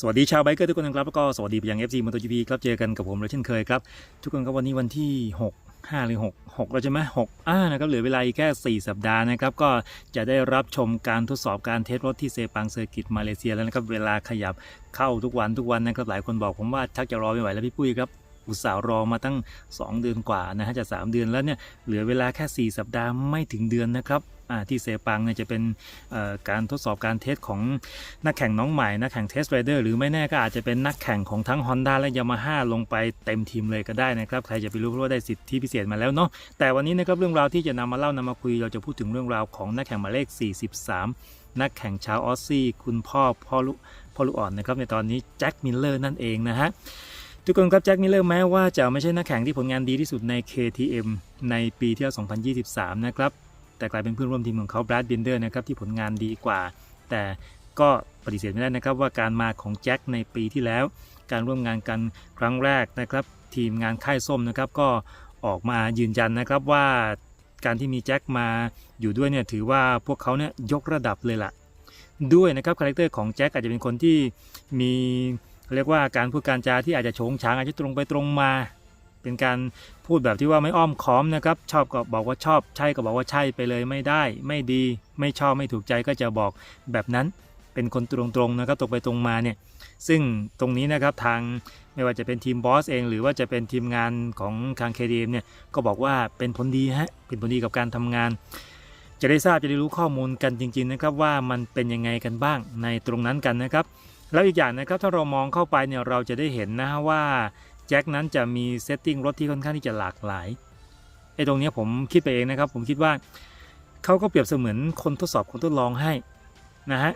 สวัสดีชาวไบเกอร์ทุกคนนะครับแล้วก็สวัสดีไปยัง FC MotoGP ครับเจอกันกับผมเลยเช่นเคยครับ ทุกคนครับวันนี้วันที่ 6 5หรือ6 6แล้วใช่ไหม6อ่านะครับเหลือเวลาอีกแค่ 4 สัปดาห์นะครับ ก็จะได้รับชมการทดสอบการเทสรถที่เซปังเซอร์กิตมาเลเซียแล้วนะครับเวลาขยับเข้าทุกวันทุกวันนะครับหลายคนบอกผมว่าชักจะรอไม่ไหวแล้วพี่ปุ้ยครับอุตส่าห์รอมาตั้ง 2 เดือนกว่านะฮะจะ 3 เดือนแล้วเนี่ยเหลือเวลาแค่ 4 สัปดาห์ไม่ถึงเดือนนะครับ ที่เซปังเนี่ยจะเป็นการทดสอบการเทสของนักแข่งน้องใหม่ นักแข่งเทสไรเดอร์หรือไม่แน่ก็อาจจะเป็นนักแข่งของทั้ง Honda และ Yamaha ลงไปเต็มทีมเลยก็ได้นะครับ ใครจะไปรู้เพราะว่าได้สิทธิพิเศษมาแล้วเนาะแต่วันนี้นะครับเรื่องราวที่จะนำมาเล่านำมาคุยเราจะพูดถึงเรื่องราวของนักแข่งหมายเลข 43 นักแข่งชาวออสซี่คุณพ่อพ่อลูกพ่อลูกอ่อนนะครับในตอนนี้แจ็คมิลเลอร์นั่นเองนะฮะทุกคนครับแจ็คมิลเลอร์แม้ว่าจะไม่ใช่นักแข่งที่ผลงานดีที่สุดใน KTM ในปีที่2023 นะครับ แต่กลายเป็นเพื่อนร่วมทีมของเขาแบรดบินเดอร์นะครับที่ผลงานดีกว่า แต่ก็ปฏิเสธไม่ได้นะครับว่าการมาของแจ็คในปีที่แล้ว การร่วมงานกันครั้งแรกนะครับทีมงานค่ายส้มนะครับก็ออกมายืนยันนะครับว่าการที่มีแจ็คมาอยู่ด้วยเนี่ยถือว่าพวกเขาเนี่ยยกระดับเลยล่ะด้วยนะครับคาแรคเตอร์ของแจ็คอาจจะเป็นคนที่มีเรียกว่าการพูดการจาที่อาจจะโฉงฉางอาจจะตรงไปตรงมา เป็นการพูดแบบที่ว่าไม่อ้อมค้อมนะครับ ชอบก็บอกว่าชอบ ใช่ก็บอกว่าใช่ไปเลยไม่ได้ ไม่ดี ไม่ชอบไม่ถูกใจก็จะบอกแบบนั้นเป็นคนตรงๆนะครับตรงไปตรงมาเนี่ยซึ่งตรงนี้นะครับทางไม่ว่าจะเป็นทีมบอสเอง หรือว่าจะเป็นทีมงานของทาง KDM เนี่ยก็บอกว่าเป็นผลดีฮะเป็นผลดีกับการทำงาน จะได้ทราบจะได้รู้ข้อมูลกันจริง ๆนะครับ ว่ามันเป็นยังไงกันบ้างในตรงนั้นกันนะครับ แล้วอีกอย่างนะครับถ้าเรามองเข้าไปเนี่ยเราจะได้เห็นนะฮะว่า แจ็คนั้นจะมีเซตติ้งรถที่ค่อนข้างที่จะหลากหลายไอ้ตรงนี้ผมคิดไปเองนะครับ ผมคิดว่าเขาก็เปรียบเสมือนคนทดสอบคนทดลองให้นะฮะ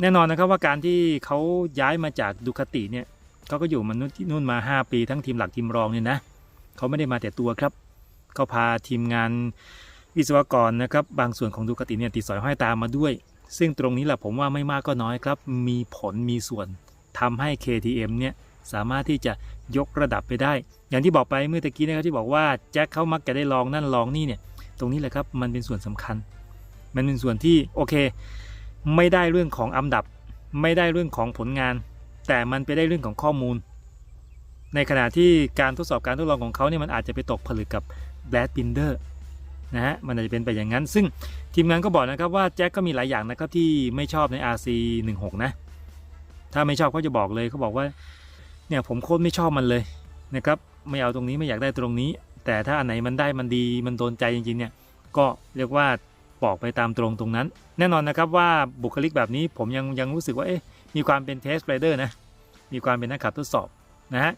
แน่นอนนะครับว่าการที่เขาย้ายมาจากดูคาติเนี่ยเขาก็อยู่มนุษย์ที่นู่นมา 5 ปีทั้งทีมหลักทีมรองเนี่ยนะเขาไม่ได้มาแต่ตัวครับเขาพาทีมงานวิศวกรนะครับบางส่วนของดูคาติเนี่ยติดสอยห้อยตามมาด้วย ซึ่งตรงนี้แหละผมว่าไม่มากก็น้อยครับ มีผลมีส่วนทำให้ KTM เนี่ยสามารถที่จะ ยกระดับไปได้ อย่างที่บอกไปเมื่อตะกี้นะครับที่บอกว่าแจ็คเขามักจะได้ลองนั่นลองนี่เนี่ย ตรงนี้แหละครับมันเป็นส่วนสำคัญ มันเป็นส่วนที่โอเค ไม่ได้เรื่องของอันดับ ไม่ได้เรื่องของผลงาน แต่มันไปได้เรื่องของข้อมูล ในขณะที่การทดสอบการทดลองของเขาเนี่ยมันอาจจะไปตกผลึกกับแบ a ดบินเดอร์นะฮะมันอาจจะเป็นไปอย่างนั้น ซึ่งทีมงานก็บอกนะครับว่าแจ็คก็มีหลายอย่างนะครับที่ไม่ชอบใน RC 16นะถ้าไม่ชอบเขาจะบอกเลยเขาบอกว่า เนี่ยผมโคตรไม่ชอบมันเลยนะครับไม่เอาตรงนี้ไม่อยากได้ตรงนี้ แต่ถ้าอันไหนมันได้มันดีมันโดนใจจริงๆเนี่ยก็เรียกว่าบอกไปตามตรงตรงนั้น แน่นอนนะครับว่าบุคลิกแบบนี้ผมยังยังรู้สึกว่าเอ๊ะมีความเป็นเทสไรเดอร์นะมีความเป็นนักขับทดสอบนะฮะ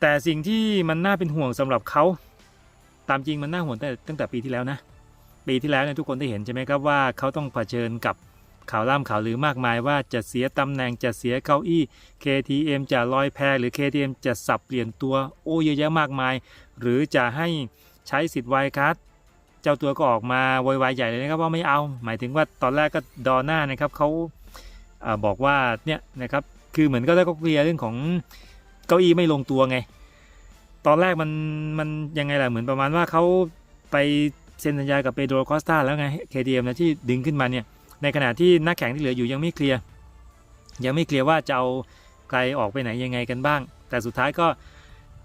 แต่สิ่งที่มันน่าเป็นห่วงสำหรับเขาตามจริงมันน่าห่วงตั้งแต่ตั้งแต่ปีที่แล้วนะปีที่แล้วเนี่ยทุกคนได้เห็นใช่ไหมครับว่าเขาต้องเผชิญกับ ข่าวล่ำข่าวลือมากมายว่าจะเสียตำแหน่งจะเสียเก้าอี้ KTM จะลอยแพหรือ KTM จะสับเปลี่ยนตัวโอ้เยอะแยะมากมาย หรือจะให้ใช้สิทธิ์ไวคัสเจ้าตัวก็ออกมาโวยวายใหญ่เลยนะครับว่าไม่เอา หมายถึงว่าตอนแรกก็ดอหน้านะครับเขาอบอกว่าเนี่ยนะครับคือเหมือนก็ได้ก็เคลียร์เรื่องของเก้าอี้ไม่ลงตัวไง ตอนแรกมันมันยังไงล่ะเหมือนประมาณว่าเขาไปเซ็นสัญญากับเปโดรคอสตาแล้วไง KTM นะที่ดึงขึ้นมาเนี่ย ในขณะที่นักแข่งที่เหลืออยู่ยังไม่เคลียร์ยังไม่เคลียร์ว่าจะเอาใครออกไปไหนยังไงกันบ้าง แต่สุดท้ายก็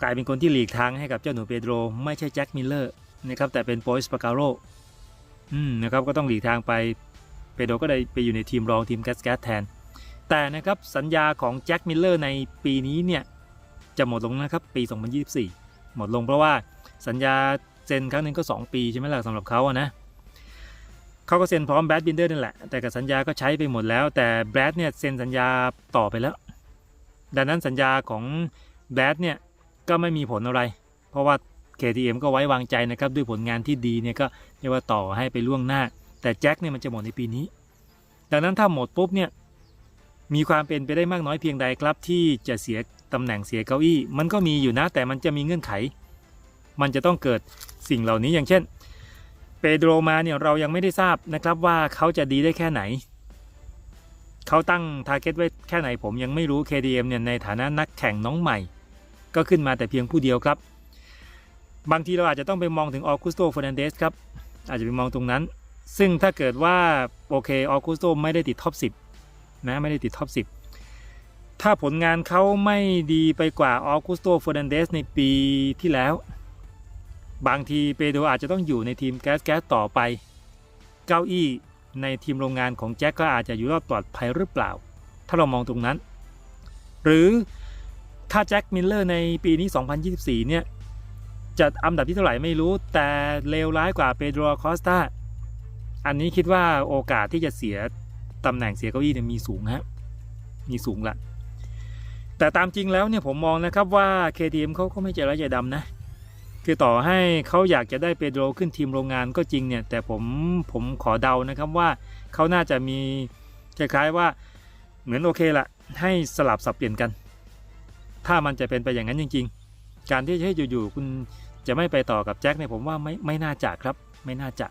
กลายเป็นคนที่หลีกทางให้กับเจ้าหนูเปโดรไม่ใช่แจ็คมิลเลอร์นะครับแต่เป็นโปอิสปาการโรอืมนะครับก็ต้องหลีกทางไปเปโดรก็ได้ไปอยู่ในทีมรองทีมแกสแกสแทน แต่นะครับสัญญาของแจ็คมิลเลอร์ในปีนี้เนี่ยจะหมดลงนะครับปี 2024 หมดลงเพราะว่าสัญญาเซ็นครั้งหนึ่งก็ 2 ปีใช่ไหมล่ะสำหรับเขาอะนะ เขาก็เซ็นพร้อมแบดบินเดอร์นั่นแหละ แต่กับสัญญาก็ใช้ไปหมดแล้ว แต่แบดเนี่ยเซ็นสัญญาต่อไปแล้ว ดังนั้นสัญญาของแบดเนี่ยก็ไม่มีผลอะไร เพราะว่า KTM ก็ไว้วางใจนะครับ ด้วยผลงานที่ดีเนี่ยก็เรียกว่าต่อให้ไปล่วงหน้า แต่แจ็คเนี่ยมันจะหมดในปีนี้ ดังนั้นถ้าหมดปุ๊บเนี่ยมีความเป็นไปได้มากน้อยเพียงใดครับ ที่จะเสียตำแหน่งเสียเก้าอี้ มันก็มีอยู่นะแต่มันจะมีเงื่อนไข มันจะต้องเกิดสิ่งเหล่านี้อย่างเช่น เปโดรมาเนี่ยเรายังไม่ได้ทราบนะครับว่าเขาจะดีได้แค่ไหน เขาตั้งทาร์เก็ตไว้แค่ไหนผมยังไม่รู้ KDM เนี่ยในฐานะนักแข่งน้องใหม่ ก็ขึ้นมาแต่เพียงผู้เดียวครับ บางทีเราอาจจะต้องไปมองถึงออกุสโตเฟรนันเดสครับ อาจจะไปมองตรงนั้น ซึ่งถ้าเกิดว่าโอเคออกุสโตไม่ได้ติดท็อป10นะไม่ได้ติดท็อป10 ถ้าผลงานเขาไม่ดีไปกว่าออกุสโตเฟอร์นันเดสในปีที่แล้ว บางทีเปโดรอาจจะต้องอยู่ในทีมแก๊สแก๊สต่อไป เก้าอี้ในทีมโรงงานของแจ็คก็อาจจะอยู่รอดปลอดภัยหรือเปล่า ถ้าเรามองตรงนั้น หรือถ้าแจ็คมิลเลอร์ในปีนี้ 2024 เนี่ยจะอันดับที่เท่าไหร่ไม่รู้ แต่เลวร้ายกว่าเปโดรคอสตาอันนี้คิดว่าโอกาสที่จะเสียตำแหน่งเสียเก้าอี้เนี่ยมีสูงฮะมีสูงละแต่ตามจริงแล้วเนี่ยผมมองนะครับว่า KTM เขาก็ไม่ใจร้ายใจดำนะ คือต่อให้เขาอยากจะได้เปโดรขึ้นทีมโรงงานก็จริงเนี่ยแต่ผมผมขอเดานะครับว่าเขาน่าจะมีคล้ายๆว่าเหมือนโอเคละให้สลับสับเปลี่ยนกัน ถ้ามันจะเป็นไปอย่างนั้นจริง ๆ การที่ให้อยู่ๆคุณจะไม่ไปต่อกับแจ็คเนี่ยผมว่าไม่ไม่น่าจะครับ ไม่น่าจะ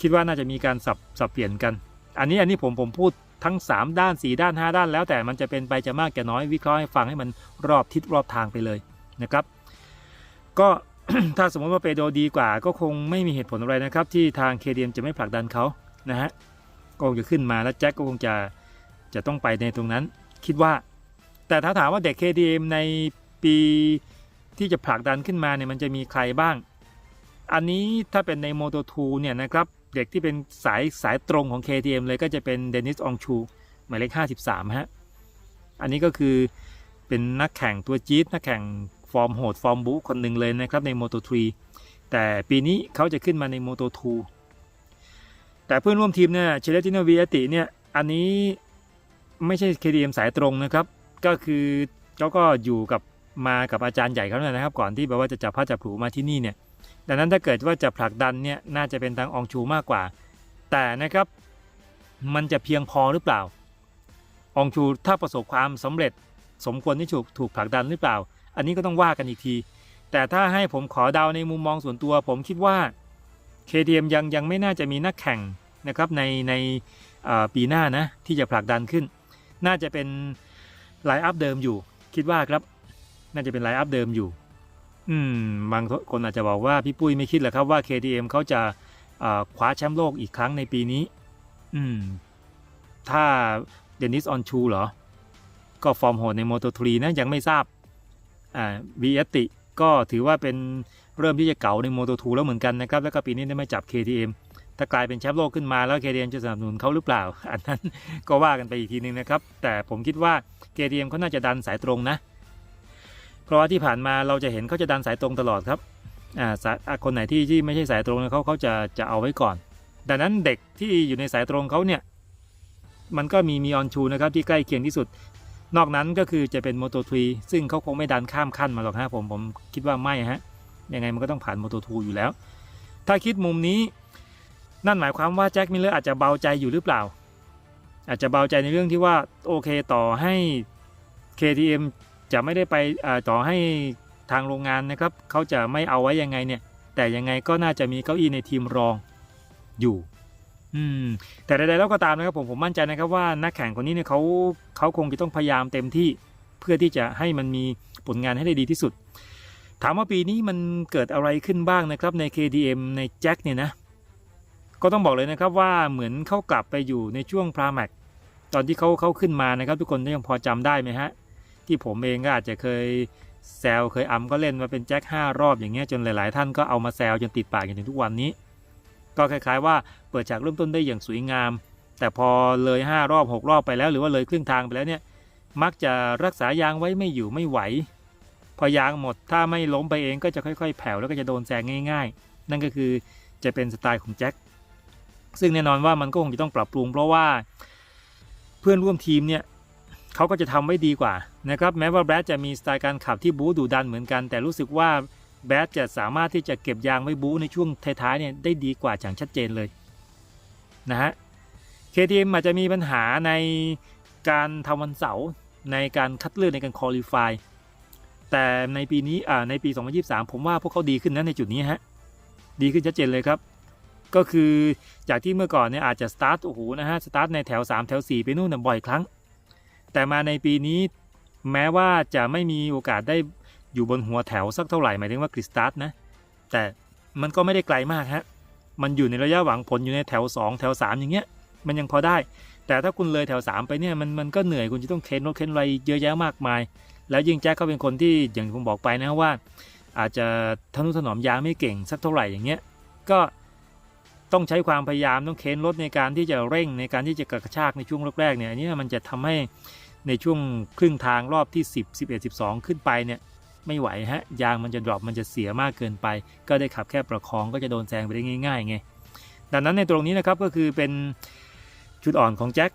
คิดว่าน่าจะมีการสับสับเปลี่ยนกัน อันนี้อันนี้ผมผมพูดทั้ง 3 ด้าน 4 ด้าน 5 ด้าน แล้วแต่มันจะเป็นไปจะมากจะน้อยวิเคราะห์ให้ฟังให้มันรอบทิศรอบทางไปเลยนะครับ ก็ถ้าสมมติว่าเปโดดีกว่า ก็คงไม่มีเหตุผลอะไรนะครับ ที่ทางเคเดียมจะไม่ผลักดันเขานะฮะก็คงจะขึ้นมาแล้วแจ็คก็คงจะจะต้องไปในตรงนั้น คิดว่า แต่ถ้าถามว่าเด็ก KDM ในปีที่จะผลักดันขึ้นมาเนี่ยมันจะมีใครบ้าง อันนี้ถ้าเป็นใน Moto2 เนี่ยนะครับเด็กที่เป็นสายสายตรงของ KTM เลยก็จะเป็นเดนิสอองชูหมายเลข 53 ฮะ อันนี้ก็คือเป็นนักแข่งตัวจี๊ดนักแข่ง ฟอร์มโหดฟอร์มบูคนหนึ่งเลยนะครับใน Moto3 แต่ปีนี้เขาจะขึ้นมาใน Moto2 แต่เพื่อนร่วมทีมเนี่ยเชเลติโนวิอติเนี่ยอันนี้ไม่ใช่ KTM สายตรงนะครับ ก็คือเขาก็อยู่กับมากับอาจารย์ใหญ่เขาเนี่ยนะครับ ก่อนที่แบบว่าจะจับผ้าจับผูมาที่นี่เนี่ยดังนั้นถ้าเกิดว่าจะผลักดันเนี่ยน่าจะเป็นทางองชูมากกว่า แต่นะครับมันจะเพียงพอหรือเปล่า องชูถ้าประสบความสำเร็จสมควรที่ถูกถูกผลักดันหรือเปล่า อันนี้ก็ต้องว่ากันอีกที แต่ถ้าให้ผมขอเดาในมุมมองส่วนตัว ผมคิดว่า KTM ยังยังไม่น่าจะมีนักแข่งนะครับในในปีหน้านะที่จะผลักดันขึ้น น่าจะเป็นไลน์อัพเดิมอยู่ คิดว่าครับ น่าจะเป็นไลน์อัพเดิมอยู่ อืมบางคนอาจจะบอกว่าพี่ปุ้ยไม่คิดหรอครับว่า KTM เขาจะเอ่อคว้าแชมป์โลกอีกครั้งในปีนี้ อืม ถ้าเดนิสออนชูเหรอ ก็ฟอร์มโหดใน Moto3 นะยังไม่ทราบ อ่าวีเอติก็ถือว่าเป็นเริ่มที่จะเก่าใน Moto2 แล้วเหมือนกันนะครับ แล้วก็ปีนี้ได้ไม่จับ KTM ถ้ากลายเป็นแชมป์โลกขึ้นมาแล้ว KTM จะสนับสนุนเขาหรือเปล่า อันนั้นก็ว่ากันไปอีกทีนึงนะครับ แต่ผมคิดว่า KTM เขาน่าจะดันสายตรงนะ เพราะว่าที่ผ่านมาเราจะเห็นเขาจะดันสายตรงตลอดครับอ่าคนไหนที่ที่ไม่ใช่สายตรงเนี่ยเขาเขาจะจะเอาไว้ก่อน ดังนั้นเด็กที่อยู่ในสายตรงเขาเนี่ยมันก็มีมีออนชูนะครับที่ใกล้เคียงที่สุด นอกนั้นก็คือจะเป็น Moto3 ซึ่งเขาคงไม่ดันข้ามขั้นมาหรอกฮะผมผมคิดว่าไม่ฮะยังไงมันก็ต้องผ่าน Moto2 อยู่แล้ว ถ้าคิดมุมนี้นั่นหมายความว่าแจ็คมิลเลอร์อาจจะเบาใจอยู่หรือเปล่า อาจจะเบาใจในเรื่องที่ว่าโอเคต่อให้ KTM จะไม่ได้ไปต่อให้ทางโรงงานนะครับเขาจะไม่เอาไว้ยังไงเนี่ยแต่ยังไงก็น่าจะมีเก้าอี้ในทีมรองอยู่ อืมแต่ใดๆแล้วก็ตามนะครับผมผมมั่นใจนะครับว่านักแข่งคนนี้เนี่ยเขาเขาคงจะต้องพยายามเต็มที่เพื่อที่จะให้มันมีผลงานให้ได้ดีที่สุด ถามว่าปีนี้มันเกิดอะไรขึ้นบ้างนะครับใน KTM ในแจ็คเนี่ยนะก็ต้องบอกเลยนะครับว่าเหมือนเขากลับไปอยู่ในช่วงพราแม็กตอนที่เขาเขาขึ้นมานะครับ ทุกคนยังพอจำได้ไหมฮะ ที่ผมเองก็อาจจะเคยแซวเคยอำก็เล่นมาเป็นแจ็ค5รอบอย่างเงี้ยจนหลาย ๆ ท่านก็เอามาแซวจนติดปากจนถึงทุกวันนี้ ก็คล้ายๆว่าเปิดฉากเริ่มต้นได้อย่างสวยงาม แต่พอเลย 5 รอบ 6 รอบไปแล้ว หรือว่าเลยครึ่งทางไปแล้วเนี่ยมักจะรักษายางไว้ไม่อยู่ไม่ไหว พอยางหมดถ้าไม่ล้มไปเองก็จะค่อยๆ แผ่วแล้วก็จะโดนแซงง่าย ๆ นั่นก็คือจะเป็นสไตล์ของแจ็คซึ่งแน่นอนว่ามันก็คงจะต้องปรับปรุง เพราะว่าเพื่อนร่วมทีมเนี่ยเขาก็จะทำไว้ดีกว่านะครับแม้ว่าแบรดจะมีสไตล์การขับที่บู๊ดุดันเหมือนกัน แต่รู้สึกว่า แบดจะสามารถที่จะเก็บยางไว้บู๊ในช่วงท้ายๆเนี่ยได้ดีกว่าอย่างชัดเจนเลยนะฮะ KTM อาจจะมีปัญหาในการทำวันเสาร์ในการคัดเลือกในการคอลี่ฟายแต่ในปีนี้อ่าในปี 2023 ผมว่าพวกเขาดีขึ้นนะในจุดนี้ฮะ ดีขึ้นชัดเจนเลยครับ ก็คือจากที่เมื่อก่อนเนี่ยอาจจะสตาร์ทโอ้โหนะฮะสตาร์ทในแถว 3 แถว 4 ไปนู่นบ่อยครั้ง แต่มาในปีนี้แม้ว่าจะไม่มีโอกาสได้ อยู่บนหัวแถวสักเท่าไหร่หมายถึงว่ากริสตาร์ทนะ แต่มันก็ไม่ได้ไกลมากฮะมันอยู่ในระยะหวังผลอยู่ในแถว 2 แถว 3 อย่างเงี้ย มันยังพอได้ แต่ถ้าคุณเลยแถว 3 ไปเนี่ยมันมันก็เหนื่อยคุณจะต้องเค้นรถเค้นอะไรเยอะแยะมากมาย แล้วยิ่งแจ็คเขาเป็นคนที่อย่างผมบอกไปนะว่า อาจจะทนุถนอมยางไม่เก่งสักเท่าไหร่อย่างเงี้ยก็ต้องใช้ความพยายามต้องเค้นรถในการที่จะเร่งในการที่จะกระชากในช่วงแรกๆเนี่ยอันนี้มันจะทำให้ในช่วงครึ่งทางรอบที่ 10 11 12 ขึ้นไปเนี่ย ไม่ไหวฮะยางมันจะดรอปมันจะเสียมากเกินไป ก็ได้ขับแค่ประคองก็จะโดนแซงไปได้ง่ายๆไงดังนั้นในตรงนี้นะครับก็คือเป็นจุดอ่อนของแจ็ค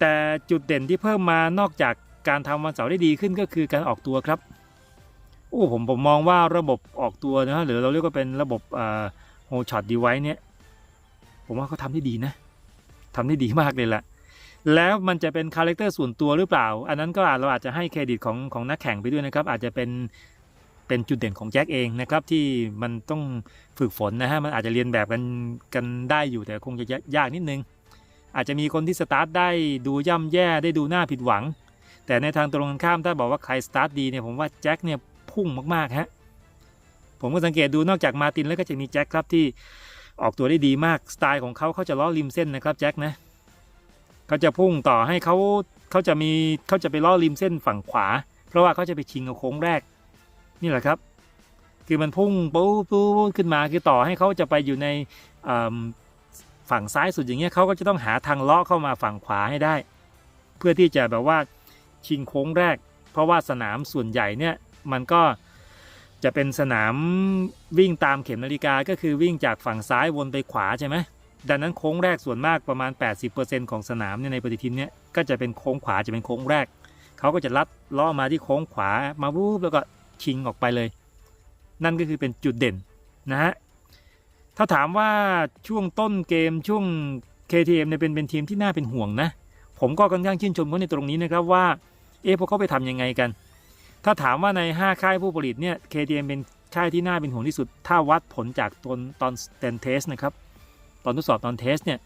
แต่จุดเด่นที่เพิ่มมานอกจากการทำวันเสาร์ได้ดีขึ้นก็คือการออกตัวครับโอ้ผมผมมองว่าระบบออกตัวนะหรือเราเรียกว่าเป็นระบบโฮช็อตดีไว้เนี่ยผมว่าเขาทำได้ดีนะทำได้ดีมากเลยแหละ แล้วมันจะเป็นคาแรคเตอร์ส่วนตัวหรือเปล่า อันนั้นก็เราอาจจะให้เครดิตของของนักแข่งไปด้วยนะครับ อาจจะเป็นเป็นจุดเด่นของแจ็คเองนะครับที่มันต้องฝึกฝนนะฮะมันอาจจะเรียนแบบกันกันได้อยู่แต่คงจะยากนิดนึง อาจจะมีคนที่สตาร์ทได้ดูย่ำแย่ได้ดูหน้าผิดหวัง แต่ในทางตรงกันข้ามถ้าบอกว่าใครสตาร์ทดีเนี่ยผมว่าแจ็คเนี่ยพุ่งมากๆฮะผมก็สังเกตดูนอกจากมาตินแล้วก็จะมีแจ็คครับที่ออกตัวได้ดีมากสไตล์ของเขาเขาจะล้อริมเส้นนะครับแจ็คนะ เขาจะพุ่งต่อให้เขาเขาจะมีเขาจะไปล้อริมเส้นฝั่งขวา เพราะว่าเขาจะไปชิงเอาโค้งแรก นี่แหละครับ คือมันพุ่งปู๊ปู๊ขึ้นมาคือต่อให้เขาจะไปอยู่ในฝั่งซ้ายสุดอย่างเงี้ยเขาก็จะต้องหาทางเลาะเข้ามาฝั่งขวาให้ได้ เพื่อที่จะแบบว่าชิงโค้งแรก เพราะว่าสนามส่วนใหญ่เนี่ยมันก็จะเป็นสนามวิ่งตามเข็มนาฬิกาก็คือวิ่งจากฝั่งซ้ายวนไปขวาใช่ไหม ดังนั้นโค้งแรกส่วนมากประมาณ 80%ของสนามเนี่ยในปฏิทินเนี่ยก็จะเป็นโค้งขวาจะเป็นโค้งแรก เขาก็จะลัดล้อมาที่โค้งขวามาวูบแล้วก็ชิงออกไปเลย นั่นก็คือเป็นจุดเด่นนะฮะถ้าถามว่าช่วงต้นเกมช่วง KTM เนี่ยเป็นเป็นทีมที่น่าเป็นห่วงนะ ผมก็ค่อนข้างชื่นชมเขาในตรงนี้นะครับว่าเอ๊ะพวกเขาไปทำยังไงกัน ถ้าถามว่าใน 5 ค่ายผู้ผลิตเนี่ย KTM เป็นค่ายที่น่าเป็นห่วงที่สุด ถ้าวัดผลจากตอนตอนสเตนเทสนะครับ ตอนทดสอบตอนเทสเนี่ย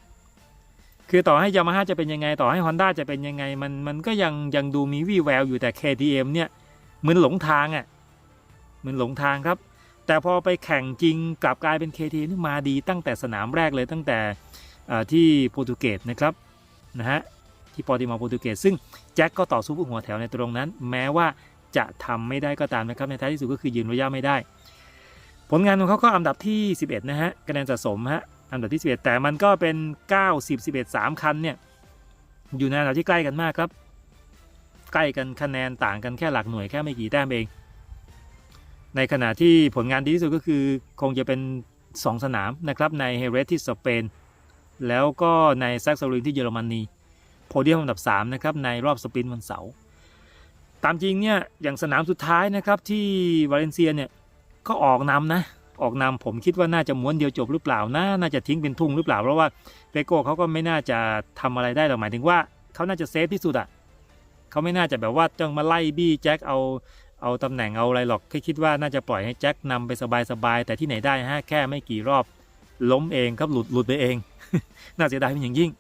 คือต่อให้ยามาฮ่าจะเป็นยังไง ต่อให้ Honda จะเป็นยังไง มันมันก็ยังยังดูมีวี่แววอยู่แต่ KTM เนี่ยเหมือนหลงทางอะ่ะเหมือนหลงทางครับ แต่พอไปแข่งจริงกลับกลายเป็น KTM ที่มาดีตั้งแต่สนามแรกเลยตั้งแต่ที่โปรตุเกสนะครับนะฮะที่ปอร์ติมาโปรตุเกสซึ่งแจ็คก็ต่อสู้เพื่อหัวแถวในตรงนั้น แม้ว่าจะทำไม่ได้ก็ตามนะครับในท้ายที่สุดก็คือยืนระยะไม่ได้ ผลงานของเขาก็อันดับที่ 11 นะฮะคะแนนสะสมฮะ อันดับที่ 11 แต่มันก็เป็น 9 10 11 3 คันเนี่ย อยู่ในอันดับที่ใกล้กันมากครับ ใกล้กันคะแนนต่างกันแค่หลักหน่วยแค่ไม่กี่แต้มเอง ในขณะที่ผลงานดีที่สุดก็คือคงจะเป็น 2 สนามนะครับ ในเฮเรสที่สเปน แล้วก็ในแซกซารินที่เยอรมนีโพเดียมอันดับ 3 นะครับ ในรอบสปรินต์วันเสาร์ตามจริงเนี่ยอย่างสนามสุดท้ายนะครับที่วาเลนเซียเนี่ยก็ออกนำนะ ออกนำผมคิดว่าน่าจะม้วนเดียวจบหรือเปล่านะน่าจะทิ้งเป็นทุ่งหรือเปล่าเพราะว่าเปโก้เขาก็ไม่น่าจะทำอะไรได้หรอกหมายถึงว่าเขาน่าจะเซฟที่สุดอะ่ะเขาไม่น่าจะแบบว่าจ้องมาไล่บี้แจ็คเอาเอาตำแหน่งเอาอะไรหรอกแค่คิดว่าน่าจะปล่อยให้แจ็คนำไปสบายๆแต่ที่ไหนได้ฮะแค่ไม่กี่รอบ ล้มเองครับหลุดหลุดไปเอง น่าเสียดายเป็นอย่างยิ่ง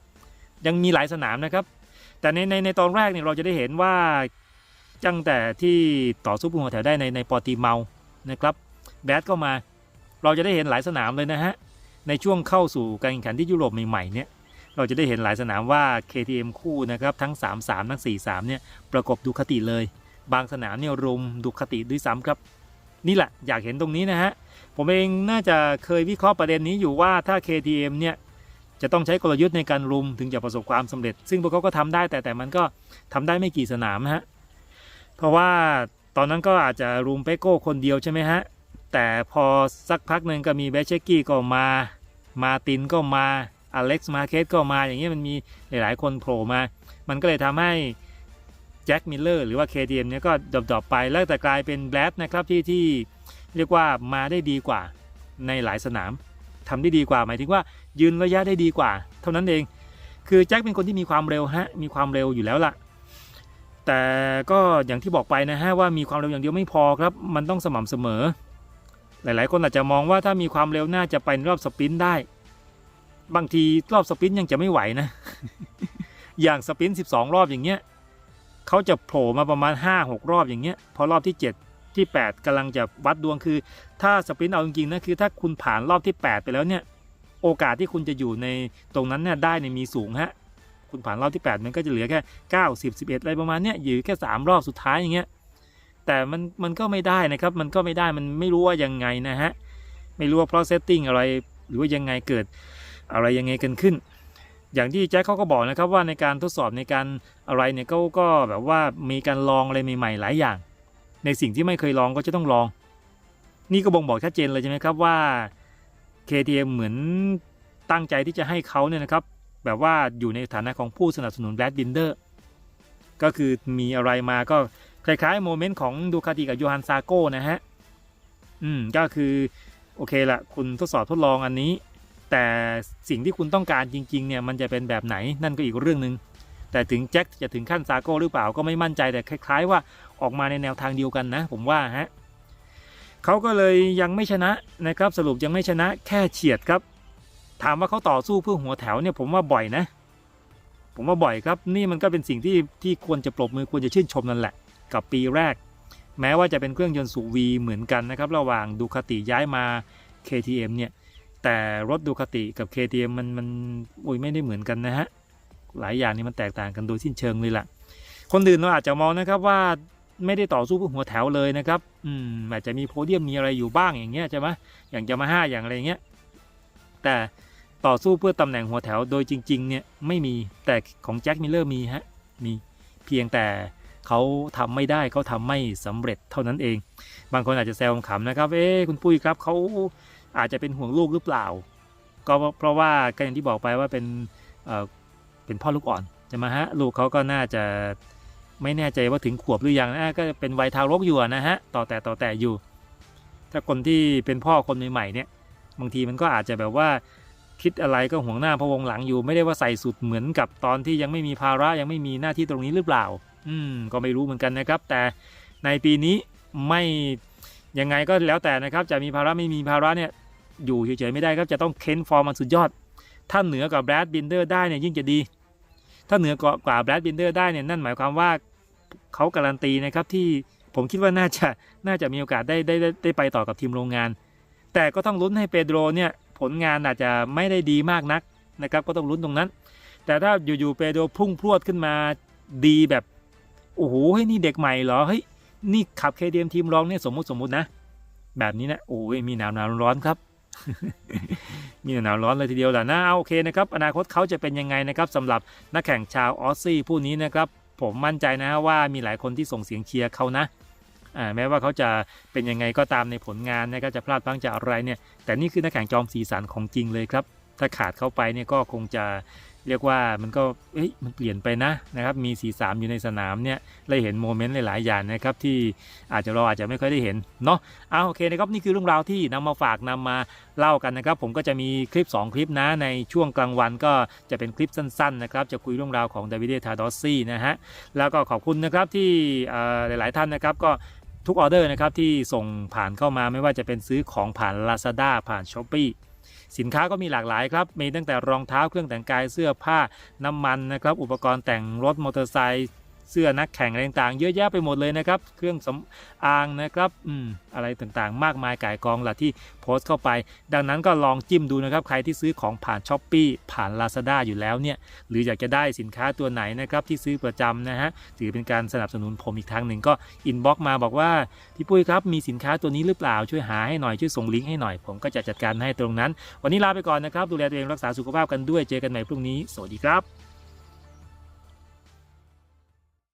ยังมีหลายสนามนะครับ แต่ในในในตอนแรกเนี่ยเราจะได้เห็นว่าตั้งแต่ที่ต่อสู้พุ่งหัวแถวได้ในในปอตีเมานะครับแบดก็มา เราจะได้เห็นหลายสนามเลยนะฮะ ในช่วงเข้าสู่การแข่งขันที่ยุโรปใหม่ๆเนี่ยเราจะได้เห็นหลายสนามว่า KTM คู่นะครับทั้ง 3-3 ทั้ง 4-3 เนี่ยประกบดูคติเลย บางสนามเนี่ยรุมดูคติด้วยซ้ำครับ นี่แหละอยากเห็นตรงนี้นะฮะ ผมเองน่าจะเคยวิเคราะห์ประเด็นนี้อยู่ว่าถ้า KTM เนี่ยจะต้องใช้กลยุทธ์ในการรุมถึงจะประสบความสำเร็จ ซึ่งพวกเขาก็ทำได้แต่แต่มันก็ทำได้ไม่กี่สนามฮะเพราะว่าตอนนั้นก็อาจจะรุมเปโก้คนเดียวใช่ไหมฮะ แต่พอสักพักหนึ่งก็มีเบเชกี้ก็มา มาตินก็มาอเล็กซ์มาเคสก็มาอย่างเงี้ยมันมีหลายๆคนโผล่มา มันก็เลยทำให้แจ็คมิลเลอร์หรือว่า KTM เนี่ยก็ดรอปๆไปแล้วแต่กลายเป็นแบลดนะครับที่ที่เรียกว่ามาได้ดีกว่าในหลายสนามทำได้ดีกว่าหมายถึงว่ายืนระยะได้ดีกว่า เท่านั้นเอง คือแจ็คเป็นคนที่มีความเร็วฮะมีความเร็วอยู่แล้วล่ะ แต่ก็อย่างที่บอกไปนะฮะว่ามีความเร็วอย่างเดียวไม่พอครับ มันต้องสม่ำเสมอ หลาย ๆ คนอาจจะมองว่าถ้ามีความเร็วน่าจะไปรอบสปรินต์ได้ บางทีรอบสปรินต์ยังจะไม่ไหวนะ อย่างสปรินต์12 รอบอย่างเงี้ยเขาจะโผล่มาประมาณ 5-6 รอบอย่างเงี้ย พอรอบที่ 7 ที่ 8กำลังจะวัดดวงคือ ถ้าสปรินต์เอาจริง ๆ นะ คือถ้าคุณผ่านรอบที่ 8 ไปแล้วเนี่ย โอกาสที่คุณจะอยู่ในตรงนั้นเนี่ยได้ในมีสูงฮะคคุณผ่านรอบที่ 8 มันก็จะเหลือแค่ 9 10 11 อะไรประมาณเนี้ยอยู่แค่ 3 รอบสุดท้ายอย่างเงี้ย แต่มันมันก็ไม่ได้นะครับ มันก็ไม่ได้มันไม่รู้ว่ายังไงนะฮะ ไม่รู้ว่าเพราะเซตติ้งอะไรหรือว่ายังไงเกิดอะไรยังไงกันขึ้น อย่างที่แจ็คเขาก็บอกนะครับว่าในการทดสอบในการอะไรเนี่ยเขาก็แบบว่ามีการลองอะไรใหม่ๆหลายอย่าง ในสิ่งที่ไม่เคยลองก็จะต้องลอง นี่ก็บ่งบอกชัดเจนเลยใช่ไหมครับว่า KTM เหมือนตั้งใจที่จะให้เขาเนี่ยนะครับ แบบว่าอยู่ในฐานะของผู้สนับสนุนแบล็ดบินเดอร์ก็คือมีอะไรมาก็ คล้ายๆโมเมนต์ของดูคาติกับโยฮันซาโก้นะฮะ อืม ก็คือ โอเคละคุณทดสอบทดลองอันนี้ แต่สิ่งที่คุณต้องการจริง ๆ เนี่ย มันจะเป็นแบบไหนนั่นก็อีกเรื่องหนึ่งแต่ถึงแจ็คจะถึงขั้นซาโก้หรือเปล่าก็ไม่มั่นใจแต่คล้าย ๆ ว่าออกมาในแนวทางเดียวกันนะ ผมว่าฮะเขาก็เลยยังไม่ชนะนะครับ สรุปยังไม่ชนะแค่เฉียดครับ ถามว่าเขาต่อสู้เพื่อหัวแถวเนี่ยผมว่าบ่อยนะ ผมว่าบ่อยครับ นี่มันก็เป็นสิ่งที่ที่ควรจะปรบมือควรจะชื่นชมนั่นแหละ กับปีแรก แม้ว่าจะเป็นเครื่องยนต์สูบวีเหมือนกันนะครับ ระหว่างดูคาติย้ายมา KTM เนี่ย แต่รถดูคาติกับ KTM มันมันโอ้ยไม่ได้เหมือนกันนะฮะ หลายอย่างนี่มันแตกต่างกันโดยสิ้นเชิงเลยล่ะ คนอื่นเราอาจจะมองนะครับว่าไม่ได้ต่อสู้เพื่อหัวแถวเลยนะครับ อืมอาจจะมีโพเดียมมีอะไรอยู่บ้างอย่างเงี้ยใช่ไหมอย่างจะมาห้าอย่างอะไรเงี้ย แต่ต่อสู้เพื่อตำแหน่งหัวแถวโดยจริง ๆ เนี่ยไม่มีแต่ของแจ็คมิลเลอร์มีฮะ มีเพียงแต่ เขาทำไม่ได้เขาทำไม่สำเร็จเท่านั้นเอง บางคนอาจจะแซวขำนะครับ เอ๊คุณปุ้ยครับเขาอาจจะเป็นห่วงลูกหรือเปล่า ก็เพราะว่าก็อย่างที่บอกไปว่าเป็นเเป็นพ่อลูกอ่อนใช่ไหมฮะลูกเขาก็น่าจะไม่แน่ใจว่าถึงขวบหรือยังนะก็เป็นวัยทารกอยู่นะฮะต่อแต่ต่อแต่อยู่ ถ้าคนที่เป็นพ่อคนใหม่ๆเนี่ยบางทีมันก็อาจจะแบบว่าคิดอะไรก็ห่วงหน้าพะวงหลังอยู่ ไม่ได้ว่าใส่สุดเหมือนกับตอนที่ยังไม่มีภาระยังไม่มีหน้าที่ตรงนี้หรือเปล่า อืมก็ไม่รู้เหมือนกันนะครับ แต่ในปีนี้ไม่ยังไงก็แล้วแต่นะครับ จะมีภาระไม่มีภาระเนี่ยอยู่เฉยๆไม่ได้ครับจะต้องเค้นฟอร์มมันสุดยอด ถ้าเหนือกว่าแบรดบินเดอร์ได้เนี่ยยิ่งจะดี ถ้าเหนือกว่าแบรดบินเดอร์ได้เนี่ยนั่นหมายความว่าเขาการันตีนะครับที่ผมคิดว่าน่าจะน่าจะมีโอกาสได้ได้ได้ได้ไปต่อกับทีมโรงงาน แต่ก็ต้องลุ้นให้เปโดรเนี่ยผลงานอาจจะไม่ได้ดีมากนักนะครับก็ต้องลุ้นตรงนั้น แต่ถ้าอยู่ๆเปโดรพุ่งพรวดขึ้นมาดีแบบ โอ้โหเฮ้ยนี่เด็กใหม่เหรอเฮ้ยนี่ขับเคเดียมทีมรองเนี่ยสมมุติสมมุตินะ แบบนี้นะโอ้ยมีหนาวหนาวร้อนครับ มีหนาวร้อนเลยทีเดียวแหละนะเอาโอเคนะครับอนาคตเขาจะเป็นยังไงนะครับสำหรับนักแข่งชาวออสซี่ผู้นี้นะครับผมมั่นใจนะว่ามีหลายคนที่ส่งเสียงเชียร์เขานะแม้ว่าเขาจะเป็นยังไงก็ตามในผลงานนะครับจะพลาดพลั้งจากอะไรเนี่ยแต่นี่คือนักแข่งจอมสีสันของจริงเลยครับ ถ้าขาดเข้าไปเนี่ยก็คงจะ เรียกว่ามันก็เอ้ยมันเปลี่ยนไปนะนะครับมีสีสามอยู่ในสนามเนี่ยได้เห็นโมเมนต์หลาย ๆ อย่างนะครับที่อาจจะเราอาจจะไม่ค่อยได้เห็นเนาะเอาโอเคนะครับนี่คือเรื่องราวที่นำมาฝากนำมาเล่ากันนะครับ ผมก็จะมีคลิป 2 คลิปนะในช่วงกลางวันก็จะเป็นคลิปสั้น ๆ นะครับ จะคุยเรื่องราวของดาวิดเดทาดอสซี่นะฮะแล้วก็ขอบคุณนะครับที่หลาย ๆ ท่านนะครับก็ทุกออเดอร์นะครับที่ส่งผ่านเข้ามาไม่ว่าจะเป็นซื้อของผ่าน Lazada ผ่าน s h อ p e e สินค้าก็มีหลากหลายครับ มีตั้งแต่รองเท้าเครื่องแต่งกายเสื้อผ้าน้ำมันนะครับ อุปกรณ์แต่งรถมอเตอร์ไซค์ เสื้อนักแข่งอะไรต่างๆ เยอะแยะไปหมดเลยนะครับ เครื่องสำอางนะครับอืมอะไรต่างๆ มากมายก่ายกองละที่โพสต์เข้าไป ดังนั้นก็ลองจิ้มดูนะครับ ใครที่ซื้อของผ่าน s h อ p e e ผ่าน Lazada อยู่แล้วเนี่ย หรืออยากจะได้สินค้าตัวไหนนะครับที่ซื้อประจำนะฮะ ถือเป็นการสนับสนุนผมอีกทางหนึ่งก็อินบ็อกมาบอกว่าพี่ปุ้ยครับมีสินค้าตัวนี้หรือเปล่าช่วยหาให้หน่อยช่วยส่งลิงก์ให้หน่อยผมก็จะจัดการให้ตรงนั้น วันนี้ลาไปก่อนนะครับดูแลตัวเองรักษาสุขภาพกันด้วยเจอกันใหม่พรุ่งนี้ สวัสดีครับ